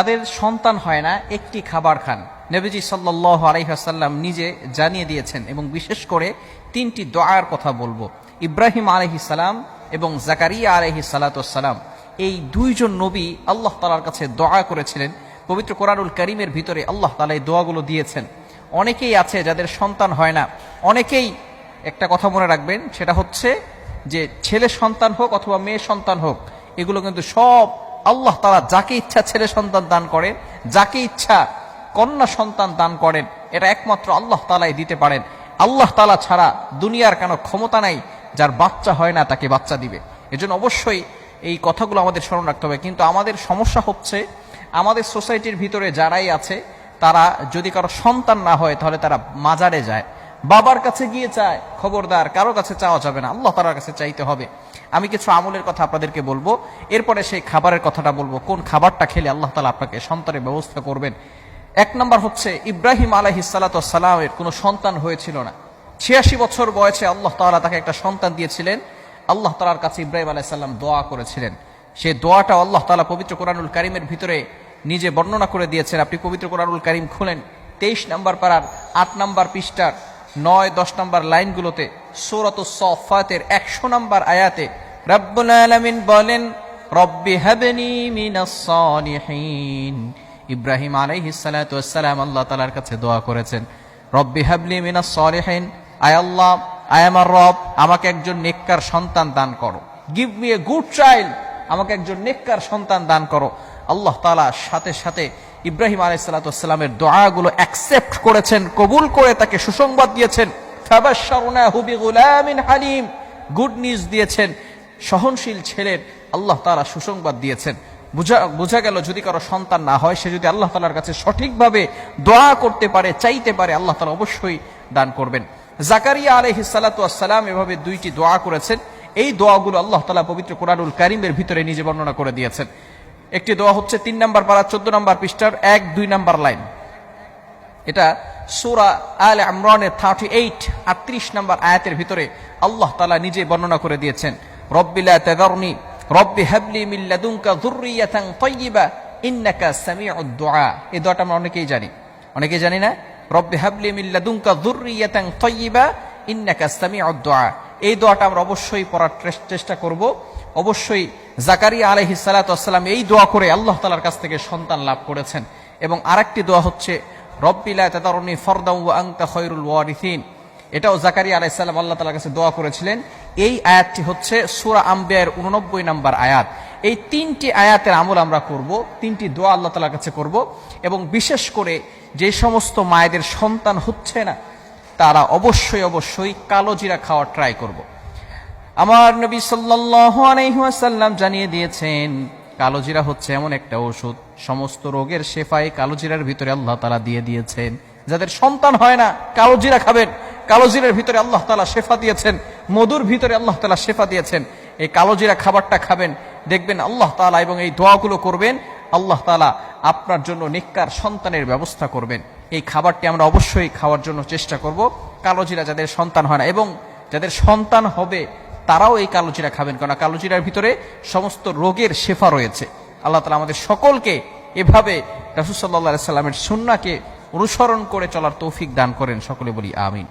তাদের সন্তান হয় না, একটি খাবার খান। নবীজি সাল্লাহ আলহাসাল্লাম নিজে জানিয়ে দিয়েছেন এবং বিশেষ করে তিনটি দোয়ার কথা বলব। ইব্রাহিম আলহিসাল্লাম এবং জাকারিয়া আলহি সালাতাম এই দুইজন নবী আল্লাহ তালার কাছে দোয়া করেছিলেন। পবিত্র কোরআনুল করিমের ভিতরে আল্লাহ তালা এই দোয়াগুলো দিয়েছেন। অনেকেই আছে যাদের সন্তান হয় না। অনেকেই একটা কথা মনে রাখবেন, সেটা হচ্ছে যে ছেলে সন্তান হোক অথবা মেয়ে সন্তান হোক, এগুলো কিন্তু সব আল্লাহ তারা যাকে ইচ্ছা ছেলে সন্তান দান করেন, যাকে ইচ্ছা কন্যা সন্তান দান করেন, এটা একমাত্র আল্লাহ তালাই দিতে পারেন। আল্লাহ তালা ছাড়া দুনিয়ার কেন ক্ষমতা নাই, যার বাচ্চা হয় না তাকে বাচ্চা দিবে। এজন্য অবশ্যই এই কথাগুলো আমাদের স্মরণ রাখতে হবে। কিন্তু আমাদের সমস্যা হচ্ছে, আমাদের সোসাইটির ভিতরে যারাই আছে, তারা যদি কারও সন্তান না হয়, তাহলে তারা মাজারে যায়। বাবার কাছে গিয়ে চায়, খবরদার, কারও কাছে চাওয়া যাবে না। আল্লাহ তালার কাছে চাইতে হবে। আমি কিছু আমলের কথা আপনাদেরকে বলব। এরপরে সেই খাবারের কথাটা বলব। কোন খাবারটা খেলে আল্লাহ তালা আপনাকে সন্তানের ব্যবস্থা করবেন। এক নম্বর হচ্ছে, ইব্রাহিম আলহি সালাতামের কোনো সন্তান হয়েছিল না। ছিয়াশি বছর বয়সে আল্লাহ তালা তাকে একটা সন্তান দিয়েছিলেন। আল্লাহ তালার কাছে ইব্রাহিম আলাইসাল্লাম দোয়া করেছিলেন। সেই দোয়াটা আল্লাহ তালা পবিত্র কোরআনুল কারিমের ভিতরে নিজে বর্ণনা করে দিয়েছেন। আপনি পবিত্র কোরআনুল কারিম খুলেন, তেইশ নম্বর পাড়ার আট নম্বর পৃষ্ঠার নয়, দশ নম্বর লাইনগুলোতে সৌরত সফাতের একশো নম্বর আয়াতে রব্বুল আলমিন বলেন, রব্বি হাবেনি মিনাসলিহীন ইব্রাহিম আলাইহিস সালাম আল্লাহ তালার কাছে দোয়া করেছেন, রব্বি হাবলি মিনাস সলিহীন। আয় আল্লাহ, আয় আমার রব, আমাকে একজন নেককার সন্তান দান করো। Give me a good child আমাকে একজন নেককার সন্তান দান করো। আল্লাহ তালা সাথে সাথে ইব্রাহিম আলাইসাল্লামের দোয়াগুলো অ্যাকসেপ্ট করেছেন, কবুল করে তাকে সুসংবাদ দিয়েছেন। গুড নিউজ দিয়েছেন। সহনশীল ছেলের আল্লাহ তালা সুসংবাদ দিয়েছেন। বুঝা গেল যদি কারও সন্তান না হয়, সে যদি আল্লাহ তালার কাছে সঠিকভাবে দোয়া করতে পারে, চাইতে পারে, আল্লাহ তালা অবশ্যই দান করবেন। জাকারিয়া আলহ সালাতাম এভাবে দুইটি দোয়া করেছেন। এই দোয়াগুলো আল্লাহ তালা পবিত্র কোরআনুল কারিমের ভিতরে নিজে বর্ণনা করে দিয়েছেন। একটি দোয়া হচ্ছে তিন নাম্বার পারা, চোদ্দ নম্বর পৃষ্ঠার এক, দুই নম্বর লাইন। এটা সুরা আল আমরানের থার্টি এইট আটত্রিশ নম্বর আয়াতের ভিতরে আল্লাহ তালা নিজে বর্ণনা করে দিয়েছেন। রব্বিলা তেদারনি রব্বি হাবলি মিল্লাদুনকা যুররিয়াতান তাইয়্যিবা ইন্নাকা সামিউদ দুআ। এই দোয়াটা আমরা অনেকেই জানি। অনেকেই জানি না? রব্বি হাবলি মিল্লাদুনকা যুররিয়াতান তাইয়্যিবা ইন্নাকা সামিউদ দুআ। এই দোয়াটা আমরা অবশ্যই পড়ার চেষ্টা করব। অবশ্যই জাকারিয়া আলহি সালাতাম এই দোয়া করে আল্লাহ তালার কাছ থেকে সন্তান লাভ করেছেন। এবং আরেকটি দোয়া হচ্ছে রব্বিলা তাদারনি ফরদাউ আংতা খৈরুল ওয়ারিথিন এটাও জাকারি আলাইসাল্লাম আল্লাহ তালার কাছে দোয়া করেছিলেন। এই আয়াতটি হচ্ছে সুরা আম্বিয়ার উননব্বই নম্বর আয়াত। এই তিনটি আয়াতের আমল আমরা করব, তিনটি দোয়া আল্লাহ তালার কাছে করব এবং বিশেষ করে যে সমস্ত মায়েদের সন্তান হচ্ছে না, তারা অবশ্যই অবশ্যই কালো জিরা খাওয়ার ট্রাই করব। আমার নবী সাল্লাম জানিয়ে দিয়েছেন, কালো জিরা হচ্ছে এমন একটা ওষুধ, সমস্ত রোগের শেফাই কালো জিরার ভিতরে আল্লাহ তালা দিয়ে দিয়েছেন। যাদের সন্তান হয় না, কালো জিরা খাবেন। কালো জিরার ভিতরে আল্লাহ তালা শেফা দিয়েছেন, মধুর ভিতরে আল্লাহ তালা শেফা দিয়েছেন। এই কালো জিরা খাবারটা খাবেন, দেখবেন আল্লাহ তালা এবং এই দোয়াগুলো করবেন, আল্লাহ তালা আপনার জন্য নিকার সন্তানের ব্যবস্থা করবেন। এই খাবারটি আমরা অবশ্যই খাওয়ার জন্য চেষ্টা করব। কালোজিরা যাদের সন্তান হয় না এবং যাদের সন্তান হবে, তারাও এই কালোজিরা খাবেন। কারণ কালোজিরার ভিতরে সমস্ত রোগের শেফা রয়েছে। আল্লাহ তালা আমাদের সকলকে এভাবে রাসুসাল্লাহ সাল্লামের সুন্নাকে অনুসরণ করে চলার তৌফিক দান করেন। সকলে বলি আমিন।